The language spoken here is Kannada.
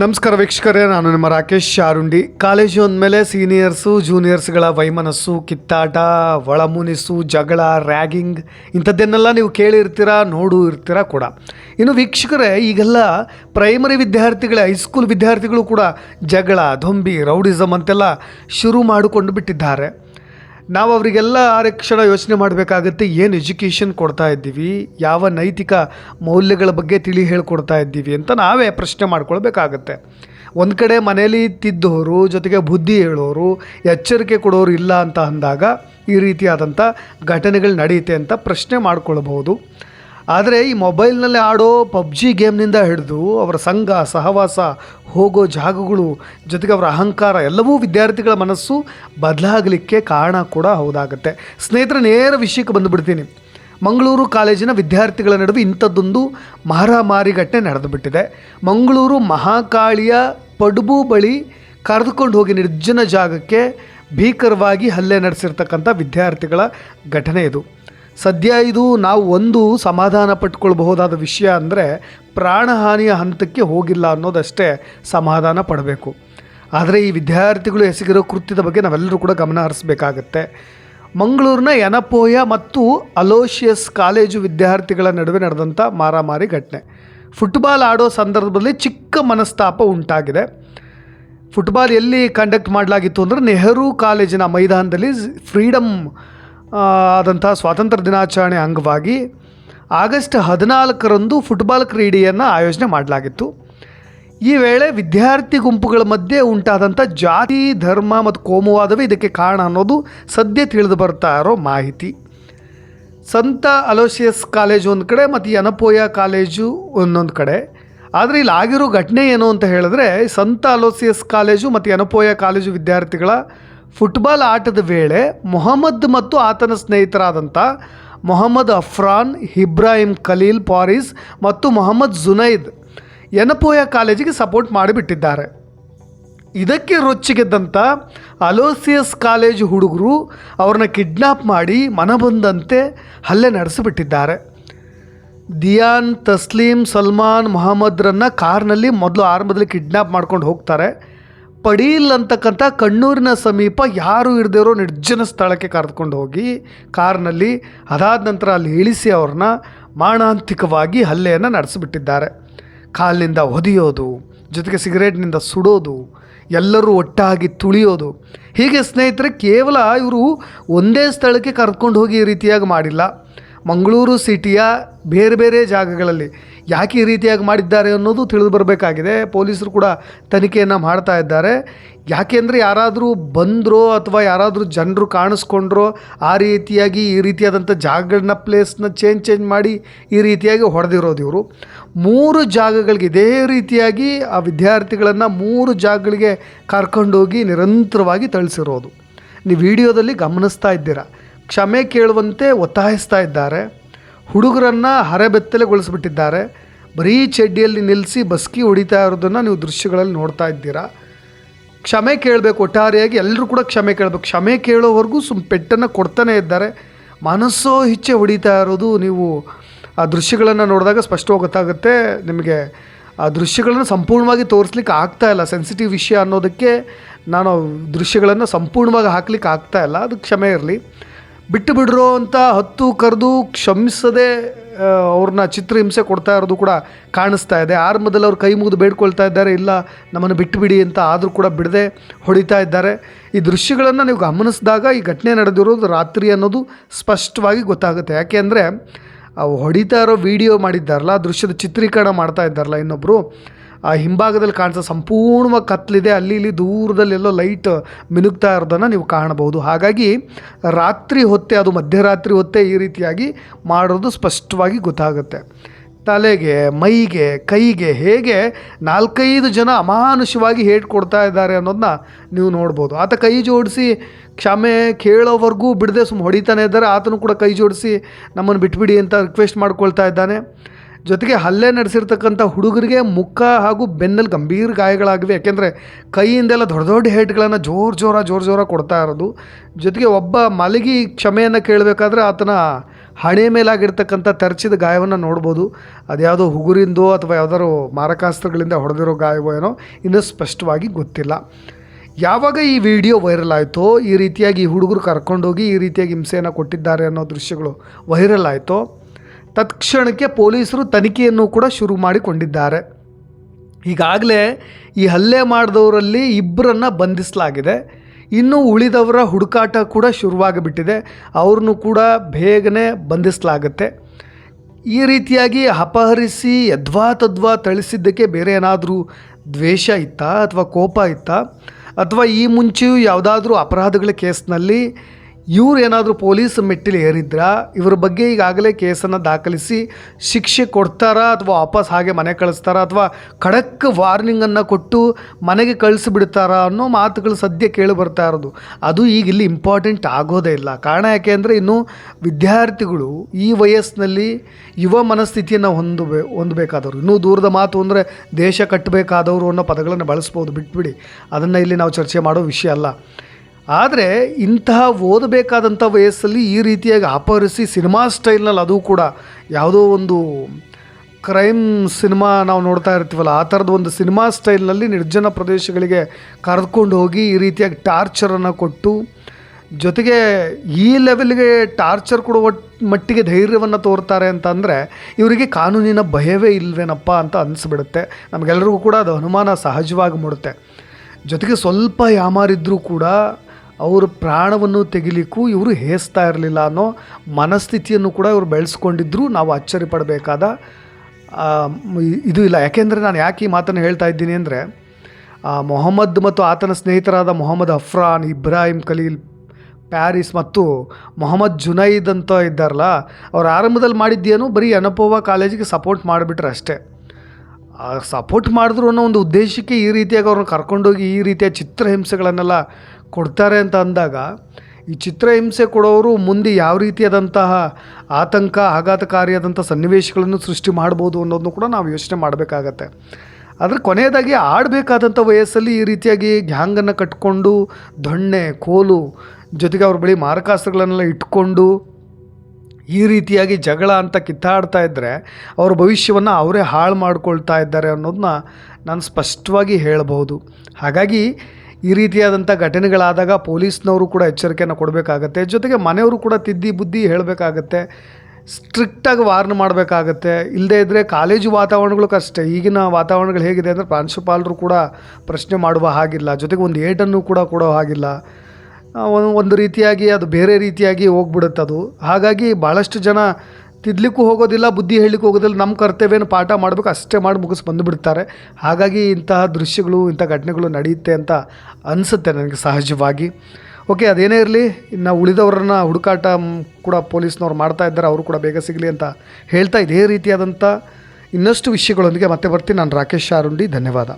ನಮಸ್ಕಾರ ವೀಕ್ಷಕರೇ ನಾನು ನಿಮ್ಮ ರಾಕೇಶ್ ಶಾರುಂಡಿ. ಕಾಲೇಜು ಅಂದಮೇಲೆ ಸೀನಿಯರ್ಸು ಜೂನಿಯರ್ಸ್ಗಳ ವೈಮನಸ್ಸು ಕಿತ್ತಾಟ ಒಳಮುನಿಸು ಜಗಳ ರ್ಯಾಗಿಂಗ್ ಇಂಥದ್ದನ್ನೆಲ್ಲ ನೀವು ಕೇಳಿರ್ತೀರ ನೋಡು ಇರ್ತೀರ ಕೂಡ. ಇನ್ನು ವೀಕ್ಷಕರೇ ಈಗೆಲ್ಲ ಪ್ರೈಮರಿ ವಿದ್ಯಾರ್ಥಿಗಳೇ ಹೈಸ್ಕೂಲ್ ವಿದ್ಯಾರ್ಥಿಗಳು ಕೂಡ ಜಗಳ ದೊಂಬಿ ರೌಡಿಸಮ್ ಅಂತೆಲ್ಲ ಶುರು ಮಾಡಿಕೊಂಡು ಬಿಟ್ಟಿದ್ದಾರೆ. ನಾವು ಅವರಿಗೆಲ್ಲ ಆರಕ್ಷಣ ಯೋಚನೆ ಮಾಡಬೇಕಾಗತ್ತೆ, ಏನು ಎಜುಕೇಷನ್ ಕೊಡ್ತಾ ಇದ್ದೀವಿ, ಯಾವ ನೈತಿಕ ಮೌಲ್ಯಗಳ ಬಗ್ಗೆ ತಿಳಿ ಹೇಳ್ಕೊಡ್ತಾ ಇದ್ದೀವಿ ಅಂತ ನಾವೇ ಪ್ರಶ್ನೆ ಮಾಡ್ಕೊಳ್ಬೇಕಾಗತ್ತೆ. ಒಂದು ಕಡೆ ಮನೇಲಿ ತಿದ್ದೋರು ಜೊತೆಗೆ ಬುದ್ಧಿ ಹೇಳೋರು, ಎಚ್ಚರಿಕೆ ಕೊಡೋರು ಇಲ್ಲ ಅಂತ ಅಂದಾಗ ಈ ರೀತಿಯಾದಂಥ ಘಟನೆಗಳು ನಡೆಯುತ್ತೆ ಅಂತ ಪ್ರಶ್ನೆ ಮಾಡ್ಕೊಳ್ಬಹುದು. ಆದರೆ ಈ ಮೊಬೈಲ್ನಲ್ಲಿ ಆಡೋ ಪಬ್ಜಿ ಗೇಮ್ನಿಂದ ಹಿಡಿದು ಅವರ ಸಂಘ, ಸಹವಾಸ, ಹೋಗೋ ಜಾಗಗಳು, ಜೊತೆಗೆ ಅವರ ಅಹಂಕಾರ ಎಲ್ಲವೂ ವಿದ್ಯಾರ್ಥಿಗಳ ಮನಸ್ಸು ಬದಲಾಗಲಿಕ್ಕೆ ಕಾರಣ ಕೂಡ ಹೌದಾಗುತ್ತೆ. ಸ್ನೇಹಿತರ, ನೇರ ವಿಷಯಕ್ಕೆ ಬಂದುಬಿಡ್ತೀನಿ. ಮಂಗಳೂರು ಕಾಲೇಜಿನ ವಿದ್ಯಾರ್ಥಿಗಳ ನಡುವೆ ಇಂಥದ್ದೊಂದು ಮಾರಾಮಾರಿ ಘಟನೆ ನಡೆದು ಬಿಟ್ಟಿದೆ ಮಂಗಳೂರು ಮಹಾಕಾಳಿಯ ಪಡುಬು ಬಳಿ ಕರೆದುಕೊಂಡು ಹೋಗಿ ನಿರ್ಜನ ಜಾಗಕ್ಕೆ ಭೀಕರವಾಗಿ ಹಲ್ಲೆ ನಡೆಸಿರ್ತಕ್ಕಂಥ ವಿದ್ಯಾರ್ಥಿಗಳ ಘಟನೆ ಇದು. ಸದ್ಯ ಇದು ನಾವು ಒಂದು ಸಮಾಧಾನ ಪಟ್ಕೊಳ್ಬಹುದಾದ ವಿಷಯ ಅಂದರೆ ಪ್ರಾಣಹಾನಿಯ ಹಂತಕ್ಕೆ ಹೋಗಿಲ್ಲ ಅನ್ನೋದಷ್ಟೇ ಸಮಾಧಾನ ಪಡಬೇಕು. ಆದರೆ ಈ ವಿದ್ಯಾರ್ಥಿಗಳು ಎಸಗಿರೋ ಕೃತ್ಯದ ಬಗ್ಗೆ ನಾವೆಲ್ಲರೂ ಕೂಡ ಗಮನ ಹರಿಸಬೇಕಾಗತ್ತೆ. ಮಂಗಳೂರಿನ ಯನಪೋಯ ಮತ್ತು ಅಲೋಷಿಯಸ್ ಕಾಲೇಜು ವಿದ್ಯಾರ್ಥಿಗಳ ನಡುವೆ ನಡೆದಂಥ ಮಾರಾಮಾರಿ ಘಟನೆ. ಫುಟ್ಬಾಲ್ ಆಡೋ ಸಂದರ್ಭದಲ್ಲಿ ಚಿಕ್ಕ ಮನಸ್ತಾಪ ಉಂಟಾಗಿದೆ. ಫುಟ್ಬಾಲ್ ಎಲ್ಲಿ ಕಂಡಕ್ಟ್ ಮಾಡಲಾಗಿತ್ತು ಅಂದರೆ ನೆಹರು ಕಾಲೇಜಿನ ಮೈದಾನದಲ್ಲಿ ಫ್ರೀಡಮ್ ಆದಂಥ ಸ್ವಾತಂತ್ರ್ಯ ದಿನಾಚರಣೆ ಅಂಗವಾಗಿ ಆಗಸ್ಟ್ ಹದಿನಾಲ್ಕರಂದು ಫುಟ್ಬಾಲ್ ಕ್ರೀಡೆಯನ್ನು ಆಯೋಜನೆ ಮಾಡಲಾಗಿತ್ತು. ಈ ವೇಳೆ ವಿದ್ಯಾರ್ಥಿ ಗುಂಪುಗಳ ಮಧ್ಯೆ ಉಂಟಾದಂಥ ಜಾತಿ, ಧರ್ಮ ಮತ್ತು ಕೋಮುವಾದವೇ ಇದಕ್ಕೆ ಕಾರಣ ಅನ್ನೋದು ಸದ್ಯ ತಿಳಿದು ಬರ್ತಾ ಇರೋ ಮಾಹಿತಿ. ಸಂತ ಅಲೋಸಿಯಸ್ ಕಾಲೇಜು ಒಂದು ಕಡೆ ಮತ್ತು ಈ ಅನಪೋಯ ಕಾಲೇಜು ಒಂದೊಂದು ಕಡೆ. ಆದರೆ ಇಲ್ಲಿ ಆಗಿರೋ ಘಟನೆ ಏನು ಅಂತ ಹೇಳಿದ್ರೆ, ಸಂತ ಅಲೋಸಿಯಸ್ ಕಾಲೇಜು ಮತ್ತು ಅನಪೋಯ ಕಾಲೇಜು ವಿದ್ಯಾರ್ಥಿಗಳ ಫುಟ್ಬಾಲ್ ಆಟದ ವೇಳೆ ಮೊಹಮ್ಮದ್ ಮತ್ತು ಆತನ ಸ್ನೇಹಿತರಾದಂಥ ಮೊಹಮ್ಮದ್ ಅಫ್ರಾನ್, ಇಬ್ರಾಹಿಂ ಖಲೀಲ್ ಪಾರಿಸ್ ಮತ್ತು ಮೊಹಮ್ಮದ್ ಜುನೈದ್ ಎನಪೋಯ ಕಾಲೇಜಿಗೆ ಸಪೋರ್ಟ್ ಮಾಡಿಬಿಟ್ಟಿದ್ದಾರೆ. ಇದಕ್ಕೆ ರೊಚ್ಚಿಗೆದ್ದಂಥ ಅಲೋಸಿಯಸ್ ಕಾಲೇಜ್ ಹುಡುಗರು ಅವ್ರನ್ನ ಕಿಡ್ನಾಪ್ ಮಾಡಿ ಮನಬಂದಂತೆ ಹಲ್ಲೆ ನಡೆಸಿಬಿಟ್ಟಿದ್ದಾರೆ. ದಿಯಾನ್ ತಸ್ಲೀಂ ಸಲ್ಮಾನ್ ಮೊಹಮ್ಮದ್ರನ್ನ ಕಾರ್ನಲ್ಲಿ ಮೊದಲು ಆರಂಭದಲ್ಲಿ ಕಿಡ್ನಾಪ್ ಮಾಡ್ಕೊಂಡು ಹೋಗ್ತಾರೆ. ಪಡೀಲ್ ಅಂತಕ್ಕಂಥ ಕಣ್ಣೂರಿನ ಸಮೀಪ ಯಾರು ಇರದಿರೋ ನಿರ್ಜನ ಸ್ಥಳಕ್ಕೆ ಕರೆದುಕೊಂಡು ಹೋಗಿ ಕಾರ್ನಲ್ಲಿ ಅದಾದ ನಂತರ ಅಲ್ಲಿ ಇಳಿಸಿ ಅವ್ರನ್ನ ಮಾಣಾಂತಿಕವಾಗಿ ಹಲ್ಲೆಯನ್ನು ನಡೆಸಿಬಿಟ್ಟಿದ್ದಾರೆ. ಕಾಲಿನಿಂದ ಒದಿಯೋದು ಜೊತೆಗೆ ಸಿಗರೇಟ್ನಿಂದ ಸುಡೋದು, ಎಲ್ಲರೂ ಒಟ್ಟಾಗಿ ತುಳಿಯೋದು. ಹೀಗೆ ಸ್ನೇಹಿತರೆ ಕೇವಲ ಇವರು ಒಂದೇ ಸ್ಥಳಕ್ಕೆ ಕರ್ಕೊಂಡು ಹೋಗಿ ಈ ರೀತಿಯಾಗಿ ಮಾಡಿಲ್ಲ. ಮಂಗಳೂರು ಸಿಟಿಯ ಬೇರೆ ಬೇರೆ ಜಾಗಗಳಲ್ಲಿ ಯಾಕೆ ಈ ರೀತಿಯಾಗಿ ಮಾಡಿದ್ದಾರೆ ಅನ್ನೋದು ತಿಳಿದು ಬರಬೇಕಾಗಿದೆ. ಪೊಲೀಸರು ಕೂಡ ತನಿಖೆಯನ್ನು ಮಾಡ್ತಾ ಇದ್ದಾರೆ. ಯಾಕೆಂದರೆ ಯಾರಾದರೂ ಬಂದರೋ ಅಥವಾ ಯಾರಾದರೂ ಜನರು ಕಾಣಿಸ್ಕೊಂಡ್ರೋ ಆ ರೀತಿಯಾಗಿ ಈ ರೀತಿಯಾದಂಥ ಜಾಗಗಳನ್ನ, ಪ್ಲೇಸ್ನ ಚೇಂಜ್ ಚೇಂಜ್ ಮಾಡಿ ಈ ರೀತಿಯಾಗಿ ಹೊಡೆದಿರೋದು ಇವರು. ಮೂರು ಜಾಗಗಳಿಗೆ ಇದೇ ರೀತಿಯಾಗಿ ಆ ವಿದ್ಯಾರ್ಥಿಗಳನ್ನು ಮೂರು ಜಾಗಗಳಿಗೆ ಕರ್ಕೊಂಡೋಗಿ ನಿರಂತರವಾಗಿ ತಳಿಸಿರೋದು ನೀವು ವಿಡಿಯೋದಲ್ಲಿ ಗಮನಿಸ್ತಾ ಇದ್ದೀರಾ. ಕ್ಷಮೆ ಕೇಳುವಂತೆ ಒತ್ತಾಯಿಸ್ತಾ ಇದ್ದಾರೆ. ಹುಡುಗರನ್ನು ಹರೆಬೆತ್ತಲೆಗೊಳಿಸ್ಬಿಟ್ಟಿದ್ದಾರೆ. ಬರೀ ಚಡ್ಡಿಯಲ್ಲಿ ನಿಲ್ಲಿಸಿ ಬಸ್ಕಿ ಹೊಡಿತಾ ಇರೋದನ್ನು ನೀವು ದೃಶ್ಯಗಳಲ್ಲಿ ನೋಡ್ತಾ ಇದ್ದೀರಾ? ಕ್ಷಮೆ ಕೇಳಬೇಕು, ಒಟ್ಟಾರೆಯಾಗಿ ಎಲ್ಲರೂ ಕೂಡ ಕ್ಷಮೆ ಕೇಳಬೇಕು. ಕ್ಷಮೆ ಕೇಳೋವರೆಗೂ ಸುಮ್ ಪೆಟ್ಟನ್ನು ಕೊಡ್ತಾನೆ ಇದ್ದಾರೆ. ಮನಸ್ಸೋ ಇಚ್ಛೆ ಹೊಡಿತಾ ಇರೋದು ನೀವು ಆ ದೃಶ್ಯಗಳನ್ನು ನೋಡಿದಾಗ ಸ್ಪಷ್ಟವಾಗಿ ಗೊತ್ತಾಗುತ್ತೆ. ನಿಮಗೆ ಆ ದೃಶ್ಯಗಳನ್ನು ಸಂಪೂರ್ಣವಾಗಿ ತೋರಿಸ್ಲಿಕ್ಕೆ ಆಗ್ತಾ ಇಲ್ಲ. ಸೆನ್ಸಿಟಿವ್ ವಿಷಯ ಅನ್ನೋದಕ್ಕೆ ನಾನು ದೃಶ್ಯಗಳನ್ನು ಸಂಪೂರ್ಣವಾಗಿ ಹಾಕ್ಲಿಕ್ಕೆ ಆಗ್ತಾ ಇಲ್ಲ. ಅದು ಕ್ಷಮೆ ಇರಲಿ. ಬಿಟ್ಟು ಬಿಡ್ರೋ ಅಂತ ಹತ್ತು ಕರೆದು ಕ್ಷಮಿಸದೆ ಅವ್ರನ್ನ ಚಿತ್ರಹಿಂಸೆ ಕೊಡ್ತಾ ಇರೋದು ಕೂಡ ಕಾಣಿಸ್ತಾ ಇದೆ. ಆರಂಭದಲ್ಲಿ ಅವ್ರು ಕೈ ಮುಗಿದು ಬೇಡ್ಕೊಳ್ತಾ ಇದ್ದಾರೆ, ಇಲ್ಲ ನಮ್ಮನ್ನು ಬಿಟ್ಟು ಬಿಡಿ ಅಂತ ಆದರೂ ಕೂಡ ಬಿಡದೆ ಹೊಡಿತಾ ಇದ್ದಾರೆ. ಈ ದೃಶ್ಯಗಳನ್ನು ನೀವು ಗಮನಿಸಿದಾಗ ಈ ಘಟನೆ ನಡೆದಿರೋದು ರಾತ್ರಿ ಅನ್ನೋದು ಸ್ಪಷ್ಟವಾಗಿ ಗೊತ್ತಾಗುತ್ತೆ. ಯಾಕೆ ಅಂದರೆ ಅವು ಹೊಡಿತಾ ಇರೋ ವಿಡಿಯೋ ಮಾಡಿದ್ದಾರಲ್ಲ ದೃಶ್ಯದ ಚಿತ್ರೀಕರಣ ಮಾಡ್ತಾ ಇದ್ದಾರಲ್ಲ ಇನ್ನೊಬ್ಬರು ಆ ಹಿಂಭಾಗದಲ್ಲಿ ಕಾಣಿಸೋ ಸಂಪೂರ್ಣವಾಗಿ ಕತ್ತಲಿದೆ ಅಲ್ಲಿ ಇಲ್ಲಿ ದೂರದಲ್ಲೆಲ್ಲೋ ಲೈಟ್ ಮಿನುಗ್ತಾ ಇರೋದನ್ನು ನೀವು ಕಾಣಬಹುದು. ಹಾಗಾಗಿ ರಾತ್ರಿ ಹೊತ್ತೆ, ಅದು ಮಧ್ಯರಾತ್ರಿ ಹೊತ್ತೆ ಈ ರೀತಿಯಾಗಿ ಮಾಡೋದು ಸ್ಪಷ್ಟವಾಗಿ ಗೊತ್ತಾಗುತ್ತೆ. ತಲೆಗೆ, ಮೈಗೆ, ಕೈಗೆ ಹೇಗೆ ನಾಲ್ಕೈದು ಜನ ಅಮಾನುಷವಾಗಿ ಹೇಳ್ಕೊಡ್ತಾ ಇದ್ದಾರೆ ಅನ್ನೋದನ್ನ ನೀವು ನೋಡ್ಬೋದು. ಆತ ಕೈ ಜೋಡಿಸಿ ಕ್ಷಮೆ ಕೇಳೋವರೆಗೂ ಬಿಡದೆ ಸುಮ್ಮನೆ ಹೊಡಿತಾನೆ ಇದ್ದಾರೆ. ಆತನು ಕೂಡ ಕೈ ಜೋಡಿಸಿ ನಮ್ಮನ್ನು ಬಿಟ್ಬಿಡಿ ಅಂತ ರಿಕ್ವೆಸ್ಟ್ ಮಾಡ್ಕೊಳ್ತಾ ಇದ್ದಾನೆ. ಜೊತೆಗೆ ಹಲ್ಲೆ ನಡೆಸಿರ್ತಕ್ಕಂಥ ಹುಡುಗರಿಗೆ ಮುಖ ಹಾಗೂ ಬೆನ್ನಲ್ಲಿ ಗಂಭೀರ ಗಾಯಗಳಾಗಿವೆ. ಯಾಕೆಂದರೆ ಕೈಯಿಂದೆಲ್ಲ ದೊಡ್ಡ ದೊಡ್ಡ ಹೇಟ್ಗಳನ್ನು ಜೋರು ಜೋರ ಜೋರು ಜೋರ ಕೊಡ್ತಾ ಇರೋದು. ಜೊತೆಗೆ ಒಬ್ಬ ಮಲಗಿ ಕ್ಷಮೆಯನ್ನು ಕೇಳಬೇಕಾದ್ರೆ ಆತನ ಹಣೆ ಮೇಲಾಗಿರ್ತಕ್ಕಂಥ ತರ್ಚಿದ ಗಾಯವನ್ನು ನೋಡ್ಬೋದು. ಅದ್ಯಾವುದೋ ಹುಗುರಿಂದೋ ಅಥವಾ ಯಾವ್ದಾದ್ರು ಮಾರಕಾಸ್ತ್ರಗಳಿಂದ ಹೊಡೆದಿರೋ ಗಾಯವೋ ಏನೋ ಇನ್ನೂ ಸ್ಪಷ್ಟವಾಗಿ ಗೊತ್ತಿಲ್ಲ. ಯಾವಾಗ ಈ ವಿಡಿಯೋ ವೈರಲ್ ಆಯಿತೋ, ಈ ರೀತಿಯಾಗಿ ಹುಡುಗರು ಕರ್ಕೊಂಡೋಗಿ ಈ ರೀತಿಯಾಗಿ ಹಿಂಸೆಯನ್ನು ಕೊಟ್ಟಿದ್ದಾರೆ ಅನ್ನೋ ದೃಶ್ಯಗಳು ವೈರಲ್ ಆಯಿತೋ ತತ್ಕ್ಷಣಕ್ಕೆ ಪೊಲೀಸರು ತನಿಖೆಯನ್ನು ಕೂಡ ಶುರು ಮಾಡಿಕೊಂಡಿದ್ದಾರೆ. ಈಗಾಗಲೇ ಈ ಹಲ್ಲೆ ಮಾಡಿದವರಲ್ಲಿ ಇಬ್ಬರನ್ನು ಬಂಧಿಸಲಾಗಿದೆ. ಇನ್ನು ಉಳಿದವರ ಹುಡುಕಾಟ ಕೂಡ ಶುರುವಾಗಿಬಿಟ್ಟಿದೆ. ಅವ್ರನ್ನೂ ಕೂಡ ಬೇಗನೆ ಬಂಧಿಸಲಾಗುತ್ತೆ. ಈ ರೀತಿಯಾಗಿ ಅಪಹರಿಸಿ ಯದ್ವಾ ತದ್ವಾ ಥಳಿಸಿದ್ದಕ್ಕೆ ಬೇರೆ ಏನಾದರೂ ದ್ವೇಷ ಇತ್ತಾ ಅಥವಾ ಕೋಪ ಇತ್ತಾ? ಅಥವಾ ಈ ಮುಂಚೆಯೂ ಯಾವುದಾದ್ರೂ ಅಪರಾಧಗಳ ಕೇಸ್ನಲ್ಲಿ ಇವ್ರು ಏನಾದರೂ ಪೊಲೀಸ್ ಮೆಟ್ಟಿಲು ಏರಿದ್ರ, ಇವ್ರ ಬಗ್ಗೆ ಈಗಾಗಲೇ ಕೇಸನ್ನು ದಾಖಲಿಸಿ ಶಿಕ್ಷೆ ಕೊಡ್ತಾರಾ ಅಥವಾ ವಾಪಸ್ ಹಾಗೆ ಮನೆ ಕಳಿಸ್ತಾರಾ ಅಥವಾ ಖಡಕ್ ವಾರ್ನಿಂಗನ್ನು ಕೊಟ್ಟು ಮನೆಗೆ ಕಳಿಸಿಬಿಡ್ತಾರಾ ಅನ್ನೋ ಮಾತುಗಳು ಸದ್ಯ ಕೇಳಿ ಬರ್ತಾ ಇರೋದು. ಅದು ಈಗ ಇಲ್ಲಿ ಇಂಪಾರ್ಟೆಂಟ್ ಆಗೋದೇ ಇಲ್ಲ. ಕಾರಣ ಯಾಕೆ ಅಂದರೆ ಇನ್ನು ವಿದ್ಯಾರ್ಥಿಗಳು ಈ ವಯಸ್ಸಿನಲ್ಲಿ ಯುವ ಮನಸ್ಥಿತಿಯನ್ನು ಹೊಂದಬೇ ಹೊಂದಬೇಕಾದವರು. ಇನ್ನೂ ದೂರದ ಮಾತು ಅಂದರೆ ದೇಶ ಕಟ್ಟಬೇಕಾದವರು ಅನ್ನೋ ಪದಗಳನ್ನು ಬಳಸ್ಬೋದು, ಬಿಟ್ಬಿಡಿ. ಅದನ್ನು ಇಲ್ಲಿ ನಾವು ಚರ್ಚೆ ಮಾಡೋ ವಿಷಯ ಅಲ್ಲ. ಆದರೆ ಇಂತಹ ಓದಬೇಕಾದಂಥ ವಯಸ್ಸಲ್ಲಿ ಈ ರೀತಿಯಾಗಿ ಅಪಹರಿಸಿ ಸಿನಿಮಾ ಸ್ಟೈಲ್ನಲ್ಲಿ ಅದು ಕೂಡ ಯಾವುದೋ ಒಂದು ಕ್ರೈಮ್ ಸಿನಿಮಾ ನಾವು ನೋಡ್ತಾ ಇರ್ತೀವಲ್ಲ, ಆ ಥರದ ಒಂದು ಸಿನಿಮಾ ಸ್ಟೈಲ್ನಲ್ಲಿ ನಿರ್ಜನ ಪ್ರದೇಶಗಳಿಗೆ ಕರೆದುಕೊಂಡು ಹೋಗಿ ಈ ರೀತಿಯಾಗಿ ಟಾರ್ಚರನ್ನು ಕೊಟ್ಟು, ಜೊತೆಗೆ ಈ ಲೆವೆಲ್ಗೆ ಟಾರ್ಚರ್ ಕೊಡುವ ಮಟ್ಟಿಗೆ ಧೈರ್ಯವನ್ನು ತೋರ್ತಾರೆ ಅಂತಂದರೆ ಇವರಿಗೆ ಕಾನೂನಿನ ಭಯವೇ ಇಲ್ವೇನಪ್ಪ ಅಂತ ಅನಿಸ್ಬಿಡುತ್ತೆ. ನಮಗೆಲ್ಲರಿಗೂ ಕೂಡ ಅದು ಅನುಮಾನ ಸಹಜವಾಗಿ ಮೂಡುತ್ತೆ. ಜೊತೆಗೆ ಸ್ವಲ್ಪ ಯಾಮಾರಿದ್ರೂ ಕೂಡ ಅವ್ರ ಪ್ರಾಣವನ್ನು ತೆಗಿಲಿಕ್ಕೂ ಇವರು ಹೇಸ್ತಾ ಇರಲಿಲ್ಲ ಅನ್ನೋ ಮನಸ್ಥಿತಿಯನ್ನು ಕೂಡ ಇವರು ಬೆಳೆಸ್ಕೊಂಡಿದ್ರು. ನಾವು ಅಚ್ಚರಿ ಪಡಬೇಕಾದ ಇದು ಇಲ್ಲ. ಯಾಕೆಂದರೆ ನಾನು ಯಾಕೆ ಈ ಮಾತನ್ನು ಹೇಳ್ತಾ ಇದ್ದೀನಿ ಅಂದರೆ ಮೊಹಮ್ಮದ್ ಮತ್ತು ಆತನ ಸ್ನೇಹಿತರಾದ ಮೊಹಮ್ಮದ್ ಅಫ್ರಾನ್, ಇಬ್ರಾಹಿಂ ಖಲೀಲ್, ಪ್ಯಾರಿಸ್ ಮತ್ತು ಮೊಹಮ್ಮದ್ ಜುನೈದ್ ಅಂತ ಇದ್ದಾರಲ್ಲ, ಅವ್ರು ಆರಂಭದಲ್ಲಿ ಮಾಡಿದ್ದೇನು ಬರೀ ಅನಪೋವ ಕಾಲೇಜಿಗೆ ಸಪೋರ್ಟ್ ಮಾಡಿಬಿಟ್ರೆ ಅಷ್ಟೇ. ಸಪೋರ್ಟ್ ಮಾಡಿದ್ರು ಅನ್ನೋ ಒಂದು ಉದ್ದೇಶಕ್ಕೆ ಈ ರೀತಿಯಾಗಿ ಅವ್ರನ್ನ ಕರ್ಕೊಂಡೋಗಿ ಈ ರೀತಿಯ ಚಿತ್ರಹಿಂಸೆಗಳನ್ನೆಲ್ಲ ಕೊಡ್ತಾರೆ ಅಂತ ಅಂದಾಗ ಈ ಚಿತ್ರಹಿಂಸೆ ಕೊಡೋರು ಮುಂದೆ ಯಾವ ರೀತಿಯಾದಂತಹ ಆತಂಕ, ಆಘಾತಕಾರಿಯಾದಂಥ ಸನ್ನಿವೇಶಗಳನ್ನು ಸೃಷ್ಟಿ ಮಾಡ್ಬೋದು ಅನ್ನೋದನ್ನು ಕೂಡ ನಾವು ಯೋಚನೆ ಮಾಡಬೇಕಾಗತ್ತೆ. ಆದರೆ ಕೊನೆಯದಾಗಿ ಆಡಬೇಕಾದಂಥ ವಯಸ್ಸಲ್ಲಿ ಈ ರೀತಿಯಾಗಿ ಗ್ಯಾಂಗನ್ನು ಕಟ್ಕೊಂಡು, ದೊಣ್ಣೆ, ಕೋಲು ಜೊತೆಗೆ ಅವ್ರ ಬಳಿ ಮಾರಕಾಸ್ತ್ರಗಳನ್ನೆಲ್ಲ ಇಟ್ಕೊಂಡು ಈ ರೀತಿಯಾಗಿ ಜಗಳ ಅಂತ ಕಿತ್ತಾಡ್ತಾ ಇದ್ದರೆ ಅವ್ರ ಭವಿಷ್ಯವನ್ನು ಅವರೇ ಹಾಳು ಮಾಡ್ಕೊಳ್ತಾ ಇದ್ದಾರೆ ಅನ್ನೋದನ್ನ ನಾನು ಸ್ಪಷ್ಟವಾಗಿ ಹೇಳಬಹುದು. ಹಾಗಾಗಿ ಈ ರೀತಿಯಾದಂಥ ಘಟನೆಗಳಾದಾಗ ಪೊಲೀಸ್ನವರು ಕೂಡ ಎಚ್ಚರಿಕೆಯನ್ನು ಕೊಡಬೇಕಾಗತ್ತೆ. ಜೊತೆಗೆ ಮನೆಯವರು ಕೂಡ ತಿದ್ದಿ ಬುದ್ಧಿ ಹೇಳಬೇಕಾಗತ್ತೆ. ಸ್ಟ್ರಿಕ್ಟಾಗಿ ವಾರ್ನ್ ಮಾಡಬೇಕಾಗತ್ತೆ. ಇಲ್ಲದೇ ಇದ್ದರೆ ಕಾಲೇಜು ವಾತಾವರಣಗಳು ಕಷ್ಟ. ಈಗಿನ ವಾತಾವರಣಗಳು ಹೇಗಿದೆ ಅಂದರೆ ಪ್ರಾಂಶುಪಾಲರು ಕೂಡ ಪ್ರಶ್ನೆ ಮಾಡುವ ಹಾಗಿಲ್ಲ. ಜೊತೆಗೆ ಒಂದು ಏಟನ್ನು ಕೂಡ ಕೊಡೋ ಹಾಗಿಲ್ಲ. ಒಂದು ರೀತಿಯಾಗಿ ಅದು ಬೇರೆ ರೀತಿಯಾಗಿ ಹೋಗ್ಬಿಡುತ್ತೆ ಅದು ಹಾಗಾಗಿ ಭಾಳಷ್ಟು ಜನ ತಿದ್ಲಿಕ್ಕೂ ಹೋಗೋದಿಲ್ಲ, ಬುದ್ಧಿ ಹೇಳಲಿಕ್ಕೆ ಹೋಗೋದಿಲ್ಲ ನಮ್ಮ ಕರ್ತವ್ಯನ ಪಾಠ ಮಾಡಬೇಕು, ಅಷ್ಟೇ ಮಾಡಿ ಮುಗಿಸ್ ಬಂದುಬಿಡ್ತಾರೆ. ಹಾಗಾಗಿ ಇಂತಹ ದೃಶ್ಯಗಳು, ಇಂಥ ಘಟನೆಗಳು ನಡೆಯುತ್ತೆ ಅಂತ ಅನಿಸುತ್ತೆ ನನಗೆ ಸಹಜವಾಗಿ. ಓಕೆ ಅದೇನೇ ಇರಲಿ, ಇನ್ನು ಉಳಿದವರನ್ನ ಹುಡುಕಾಟ ಕೂಡ ಪೊಲೀಸ್ನವ್ರು ಮಾಡ್ತಾ ಇದ್ದಾರೆ, ಅವರು ಕೂಡ ಬೇಗ ಸಿಗಲಿ ಅಂತ ಹೇಳ್ತಾ ಇದೇ ರೀತಿಯಾದಂಥ ಇನ್ನಷ್ಟು ವಿಷಯಗಳೊಂದಿಗೆ ಮತ್ತೆ ಬರ್ತೀನಿ. ನಾನು ರಾಕೇಶ್ ಶಾರುಂಡಿ ಧನ್ಯವಾದ.